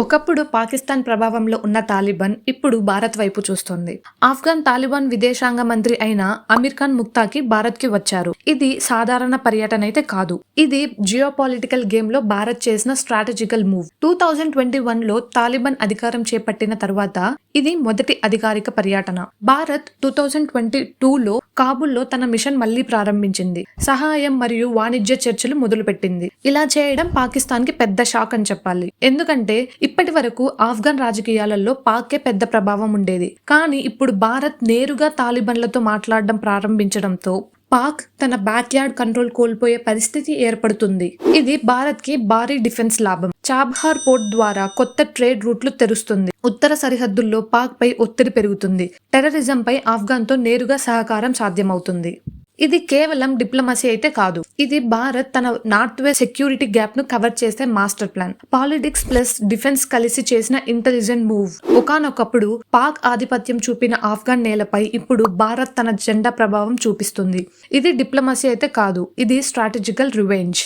ఒకప్పుడు పాకిస్తాన్ ప్రభావంలో ఉన్న తాలిబాన్ ఇప్పుడు భారత్ వైపు చూస్తుంది. ఆఫ్ఘన్ తాలిబాన్ విదేశాంగ మంత్రి అయిన అమీర్ ఖాన్ ముక్తాకి భారత్కి వచ్చారు. ఇది సాధారణ పర్యటన అయితే కాదు. ఇది జియో పొలిటికల్ గేమ్లో భారత్ చేసిన strategical move. Two thousand twenty వన్లో తాలిబాన్ అధికారం చేపట్టిన తర్వాత ఇది మొదటి అధికారిక పర్యటన. భారత్ టూ థౌజండ్ ట్వంటీ టూలో కాబుల్లో తన మిషన్ మళ్ళీ ప్రారంభించింది. సహాయం మరియు వాణిజ్య చర్చలు మొదలుపెట్టింది. ఇలా చేయడం పాకిస్తాన్కి పెద్ద షాక్ అని చెప్పాలి. ఎందుకంటే ఇప్పటి వరకు ఆఫ్ఘన్ రాజకీయాలలో పాకే పెద్ద ప్రభావం ఉండేది. కానీ ఇప్పుడు భారత్ నేరుగా తాలిబన్లతో మాట్లాడడం ప్రారంభించడంతో పాక్ తన బ్యాక్ యార్డ్ కంట్రోల్ కోల్పోయే పరిస్థితి ఏర్పడుతుంది. ఇది భారత్కి భారీ డిఫెన్స్ లాభం. చాబ్హార్ పోర్ట్ ద్వారా కొత్త ట్రేడ్ రూట్లు తెరుస్తుంది. ఉత్తర సరిహద్దుల్లో పాక్ పై ఒత్తిడి పెరుగుతుంది. టెర్రరిజం పై తో నేరుగా సహకారం సాధ్యమవుతుంది. ఇది కేవలం డిప్లొమసీ అయితే కాదు. ఇది భారత్ తన నార్త్ వెస్ట్ సెక్యూరిటీ గ్యాప్ను కవర్ చేసే master plan. Politics plus defence కలిసి చేసిన ఇంటెలిజెంట్ మూవ్. ఒకానొకప్పుడు పాక్ ఆధిపత్యం చూపిన ఆఫ్ఘన్ నేలపై ఇప్పుడు భారత్ తన జెండా ప్రభావం చూపిస్తుంది. ఇది డిప్లొమసీ అయితే కాదు. ఇది స్ట్రాటజికల్ రివెంజ్.